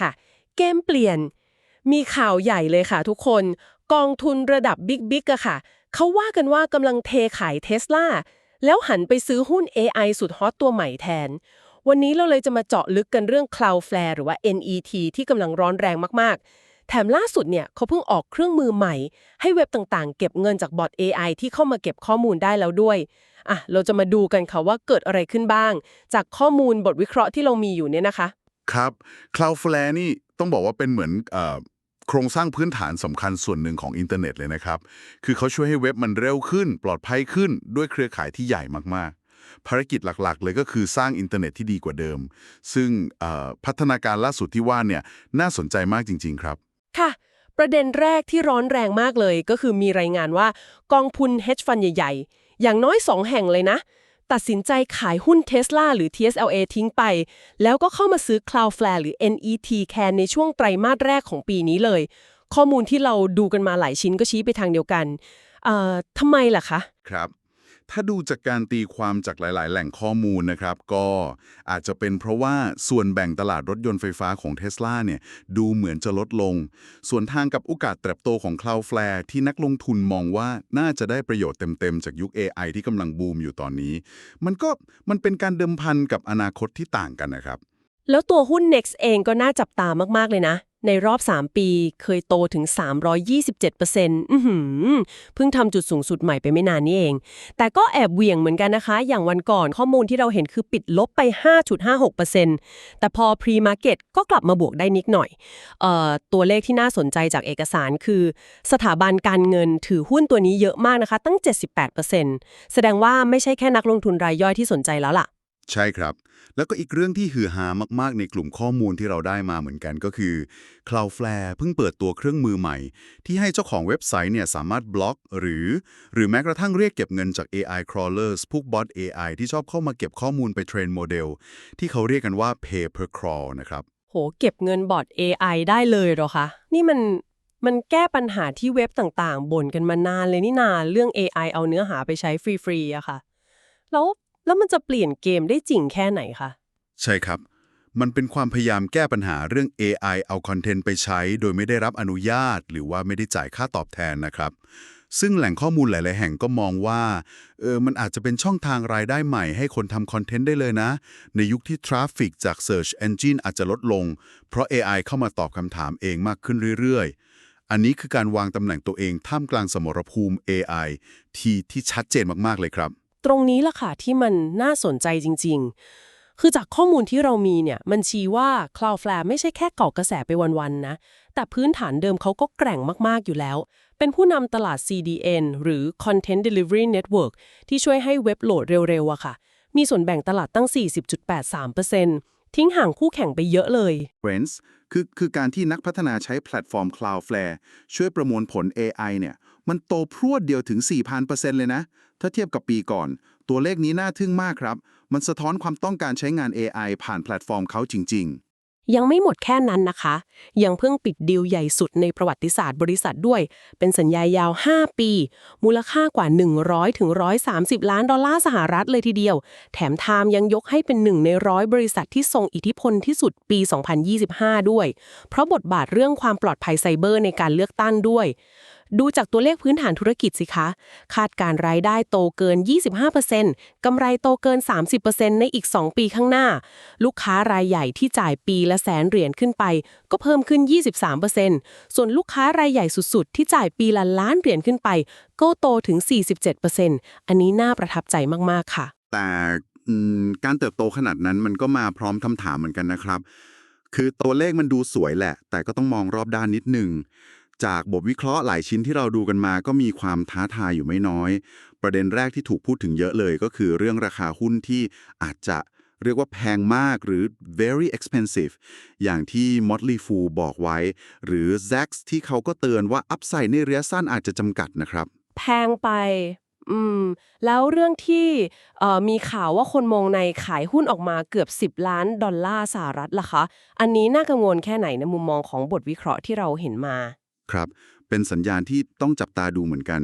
ค่ะ เกมเปลี่ยน มีข่าวใหญ่เลยค่ะทุกคน กองทุนระดับบิ๊กบิ๊กอะค่ะเขาว่ากันว่ากำลังเทขายเทสลาแล้วหันไปซื้อหุ้น AI สุดฮอตตัวใหม่แทน วันนี้เราเลยจะมาเจาะลึกกันเรื่อง Cloudflare หรือว่า NET ที่กำลังร้อนแรงมากๆ แถมล่าสุดเนี่ยเขาเพิ่งออกเครื่องมือใหม่ ให้เว็บต่างๆ เก็บเงินจากบอท AI ที่เข้ามาเก็บข้อมูลได้แล้วด้วยอะเราจะมาดูกันค่ะว่าเกิดอะไรขึ้นบ้าง จากข้อมูลบทวิเคราะห์ที่เรามีอยู่เนี่ยนะคะ ครับ Cloudflare นี่ต้องบอกว่าเป็นเหมือนโครงสร้างพื้นฐานสำคัญส่วนหนึ่งของอินเทอร์เน็ตเลยนะครับ คือเขาช่วยให้เว็บมันเร็วขึ้น ปลอดภัยขึ้นด้วยเครือข่ายที่ใหญ่มากๆ ภารกิจหลักๆ เลยก็คือสร้างอินเทอร์เน็ตที่ดีกว่าเดิม ซึ่งพัฒนาการล่าสุดที่ว่าเนี่ยน่าสนใจมากจริง ๆ ครับ ค่ะ ประเด็นแรกที่ร้อนแรงมากเลยก็คือมีรายงานว่ากองทุน hedge fund ใหญ่ ๆ อย่างน้อย 2 แห่งเลยนะ ตัดสินใจขายหุ้นเท s l a หรือ TSLA ทิ้งไป แล้วก็เข้ามาซื้อ Cloudflare หรือ NET แคนในช่วงไตรมาสแรกของปีนี้เลย ข้อมูลที่เราดูกันมาหลายชิ้นก็ชี้ไปทางเดียวกัน เอ่อทำไมล่ะคะ ครับ ถ้าดูจากการตีความจากหลาย ๆ แหล่งข้อมูลนะครับ ก็อาจจะเป็นเพราะว่าส่วนแบ่งตลาดรถยนต์ไฟฟ้าของ Tesla เนี่ยดูเหมือนจะลดลง ส่วนทางกับโอกาสเติบโตของ Cloudflare ที่นักลงทุนมองว่าน่าจะได้ประโยชน์เต็ม ๆ จากยุค AI ที่กำลังบูมอยู่ตอนนี้ มันก็มันเป็นการเดิมพันกับอนาคตที่ต่างกันนะครับ แล้วตัวหุ้น Next เองก็น่าจับตามาก ๆ เลยนะในรอบ 3 ปีเคยโตถึง 327%อื้อหือเพิ่งทำจุดสูงสุดใหม่ไปไม่นานนี้เอง แต่ก็แอบเหวี่ยงเหมือนกันนะคะ อย่างวันก่อนข้อมูลที่เราเห็นคือปิดลบไป 5.56%แต่พอ pre-market ก็กลับมาบวกได้นิดหน่อยเอ่อตัวเลขที่น่าสนใจจากเอกสารคือ สถาบันการเงินถือหุ้นตัวนี้เยอะมากนะคะ ตั้ง 78%แสดงว่าไม่ใช่แค่นักลงทุนรายย่อยที่สนใจแล้วล่ะ ใช่ครับ แล้วก็อีกเรื่องที่ฮือฮามาก ๆ ในกลุ่มข้อมูลที่เราได้มาเหมือนกันก็คือ Cloudflare เพิ่งเปิดตัวเครื่องมือใหม่ ที่ให้เจ้าของเว็บไซต์เนี่ยสามารถบล็อก หรือ หรือแม้กระทั่งเรียกเก็บเงินจาก AI crawlers พวกบอท AI ที่ชอบเข้ามาเก็บข้อมูลไปเทรนโมเดล ที่เขาเรียกกันว่า pay per crawl นะครับ โห เก็บเงินบอท AI ได้เลยเหรอคะ นี่มันมันแก้ปัญหาที่เว็บต่างๆบ่นกันมานานเลยนี่นาเรื่อง AI เอาเนื้อหาไปใช้ฟรีๆอะค่ะ แล้ว แล้วมันจะเปลี่ยนเกมได้จริงแค่ไหนคะ ใช่ครับ มันเป็นความพยายามแก้ปัญหาเรื่อง AI เอาคอนเทนต์ไปใช้ โดยไม่ได้รับอนุญาต หรือว่าไม่ได้จ่ายค่าตอบแทนนะครับ ซึ่งแหล่งข้อมูลหลาย ๆ แห่งก็มองว่าเออมันอาจจะเป็นช่องทางรายได้ใหม่ให้คนทำคอนเทนต์ได้เลยนะ ในยุคที่ทราฟฟิกจาก Search Engine อาจจะลดลง เพราะ AI เข้ามาตอบคำถามเองมากขึ้นเรื่อย ๆอันนี้คือการวางตำแหน่งตัวเองท่ามกลางสมรภูมิ AI ที่ที่ชัดเจนมาก ๆ เลยครับ ตรงนี้ล่ะค่ะที่มันน่าสนใจจริง ๆ คือจากข้อมูลที่เรามีเนี่ย มันชี้ว่า Cloudflare ไม่ใช่แค่เกาะกระแสไปวันๆนะ แต่พื้นฐานเดิมเขาก็แกร่งมากๆอยู่แล้ว เป็นผู้นำตลาด CDN หรือ Content Delivery Network ที่ช่วยให้เว็บโหลดเร็วๆอะค่ะ มีส่วนแบ่งตลาดตั้ง 40.83%ทิ้งห่างคู่แข่งไปเยอะเลย Trends คือคือการที่นักพัฒนาใช้แพลตฟอร์ม Cloudflare ช่วยประมวลผล AI เนี่ย มันโตพรวดเดียวถึง 4,000%เลยนะ ถ้าเทียบกับปีก่อน ตัวเลขนี้น่าทึ่งมากครับ มันสะท้อนความต้องการใช้งาน AI ผ่านแพลตฟอร์มเขาจริง ๆยังไม่หมดแค่นั้นนะคะ ยังเพิ่งปิดดีลใหญ่สุดในประวัติศาสตร์บริษัทด้วย เป็นสัญญายาว 5 ปี มูลค่ากว่า 100ถึง130 ล้านดอลลาร์สหรัฐเลยทีเดียว แถมไทม์ยังยกให้เป็นหนึ่งในร้อยบริษัทที่ทรงอิทธิพลที่สุดปี 2025 ด้วย เพราะบทบาทเรื่องความปลอดภัยไซเบอร์ในการเลือกตั้งด้วย ดูจากตัวเลขพื้นฐานธุรกิจสิคะ คาดการรายได้โตเกิน 25%กำไรโตเกิน 30%ในอีก 2 ปีข้างหน้า ลูกค้ารายใหญ่ที่จ่ายปีละแสนเหรียญขึ้นไป ก็เพิ่มขึ้น 23%ส่วนลูกค้ารายใหญ่สุดๆ ที่จ่ายปีละล้านเหรียญขึ้นไป ก็โตถึง 47%อันนี้น่าประทับใจมากๆค่ะ แต่การเติบโตขนาดนั้นมันก็มาพร้อมคำถามเหมือนกันนะครับ คือตัวเลขมันดูสวยแหละ แต่ก็ต้องมองรอบด้านนิดหนึ่ง จากบทวิเคราะห์หลายชิ้นที่เราดูกันมาก็มีความท้าทายอยู่ไม่น้อย ประเด็นแรกที่ถูกพูดถึงเยอะเลยก็คือเรื่องราคาหุ้นที่อาจจะเรียกว่าแพงมากหรือ very expensive อย่างที่ Motley Fool บอกไว้ หรือ Zacks ที่เขาก็เตือนว่าอัพไซด์ในระยะสั้นอาจจะจำกัดนะครับ แพงไป อืม แล้วเรื่องที่มีข่าวว่าคนมองในขายหุ้นออกมาเกือบ 10 ล้านดอลลาร์สหรัฐล่ะคะ อันนี้น่ากังวลแค่ไหนในมุมมองของบทวิเคราะห์ที่เราเห็นมา ครับ เป็นสัญญาณที่ต้องจับตาดูเหมือนกัน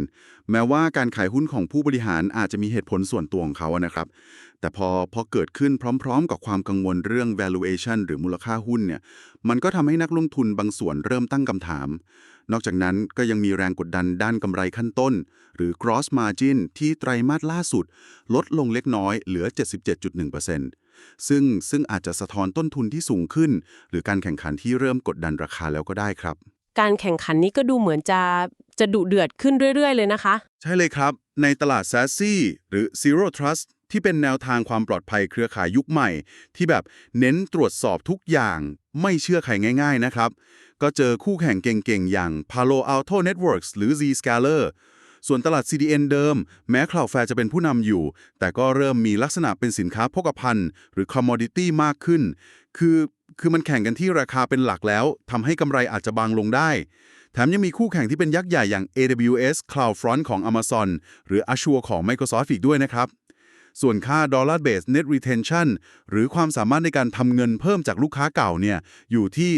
แม้ว่าการขายหุ้นของผู้บริหารอาจจะมีเหตุผลส่วนตัวของเขาอะนะครับ แต่พอพอเกิดขึ้นพร้อม ๆ กับความกังวลเรื่อง valuation หรือมูลค่าหุ้นเนี่ย มันก็ทำให้นักลงทุนบางส่วนเริ่มตั้งคำถาม นอกจากนั้นก็ยังมีแรงกดดันด้านกำไรขั้นต้น หรือ gross margin ที่ไตรมาสล่าสุด ลดลงเล็กน้อยเหลือ 77.1%ซึ่งซึ่งอาจจะสะท้อนต้นทุนที่สูงขึ้น หรือการแข่งขันที่เริ่มกดดันราคาแล้วก็ได้ครับ การแข่งขันนี้ก็ดูเหมือนจะจะดุเดือดขึ้นเรื่อยๆ เลยนะคะ ใช่เลยครับ ในตลาด s a s s y หรือ Zero Trust ที่เป็นแนวทางความปลอดภัยเครือข่ายยุคใหม่ ที่แบบเน้นตรวจสอบทุกอย่าง ไม่เชื่อใครง่าย ๆ นะครับ ก็เจอคู่แข่งเก่งๆ อย่าง Palo Alto Networks หรือ Zscaler ส่วนตลาด CDN เดิม แม้ Cloudflare จะเป็นผู้นำอยู่ แต่ก็เริ่มมีลักษณะเป็นสินค้าโภคภัณฑ์หรือ commodity มากขึ้น คือ คือมันแข่งกันที่ราคาเป็นหลักแล้วทำให้กำไรอาจจะบางลงได้ แถมยังมีคู่แข่งที่เป็นยักษ์ใหญ่อย่าง AWS CloudFront ของ Amazon หรือ Azure ของ Microsoft อีกด้วยนะครับ ส่วนค่า Dollar Based Net Retention หรือความสามารถในการทำเงินเพิ่มจากลูกค้าเก่าเนี่ยอยู่ที่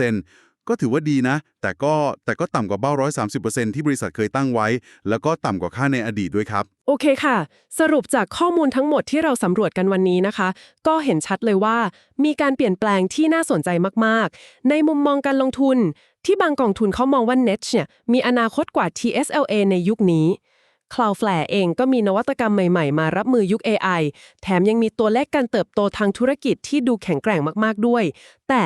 111% ก็ถือว่าดีนะ แต่ก็แต่ก็ต่ำกว่าเบ้า130%ที่บริษัทเคยตั้งไว้ แล้วก็ต่ำกว่าค่าในอดีตด้วยครับ โอเคค่ะ สรุปจากข้อมูลทั้งหมดที่เราสำรวจกันวันนี้นะคะ ก็เห็นชัดเลยว่า มีการเปลี่ยนแปลงที่น่าสนใจมากๆ ในมุมมองการลงทุน ที่บางกองทุนเขามองว่า Net เนี่ยมีอนาคตกว่า TSLA ในยุคนี้ Cloudflare เองก็มีนวัตกรรมใหม่ๆ มารับมือยุค AI แถมยังมีตัวเลขการเติบโตทางธุรกิจที่ดูแข็งแกร่งมากๆด้วย แต่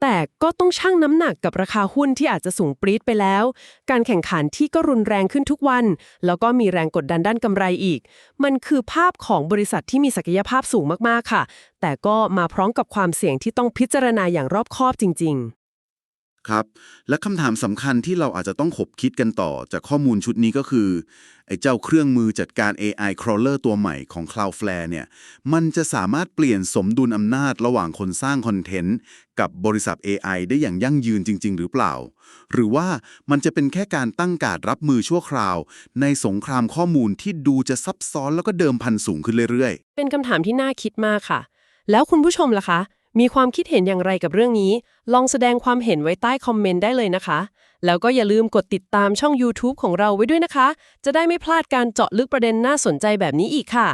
แต่ก็ต้องชั่งน้ำหนักกับราคาหุ้นที่อาจจะสูงปรี๊ดไปแล้ว การแข่งขันที่ก็รุนแรงขึ้นทุกวัน แล้วก็มีแรงกดดันด้านกำไรอีก มันคือภาพของบริษัทที่มีศักยภาพสูงมากๆค่ะ แต่ก็มาพร้อมกับความเสี่ยงที่ต้องพิจารณาอย่างรอบคอบจริง ๆ ครับ และคำถามสำคัญที่เราอาจจะต้องขบคิดกันต่อจากข้อมูลชุดนี้ก็คือ ไอ้เจ้าเครื่องมือจัดการ AI crawler ตัวใหม่ของ Cloudflare เนี่ย มันจะสามารถเปลี่ยนสมดุลอำนาจระหว่างคนสร้างคอนเทนต์ กับบริษัท AI ได้อย่างยั่งยืนจริง ๆ หรือเปล่า หรือว่ามันจะเป็นแค่การตั้งการรับมือชั่วคราว ในสงครามข้อมูลที่ดูจะซับซ้อนแล้วก็เดิมพันสูงขึ้นเรื่อยๆ เป็นคำถามที่น่าคิดมากค่ะ แล้วคุณผู้ชมล่ะคะ มีความคิดเห็นอย่างไรกับเรื่องนี้ ลองแสดงความเห็นไว้ใต้คอมเมนต์ได้เลยนะคะ แล้วก็อย่าลืมกดติดตามช่อง YouTube ของเราไว้ด้วยนะคะ จะได้ไม่พลาดการเจาะลึกประเด็นน่าสนใจแบบนี้อีกค่ะ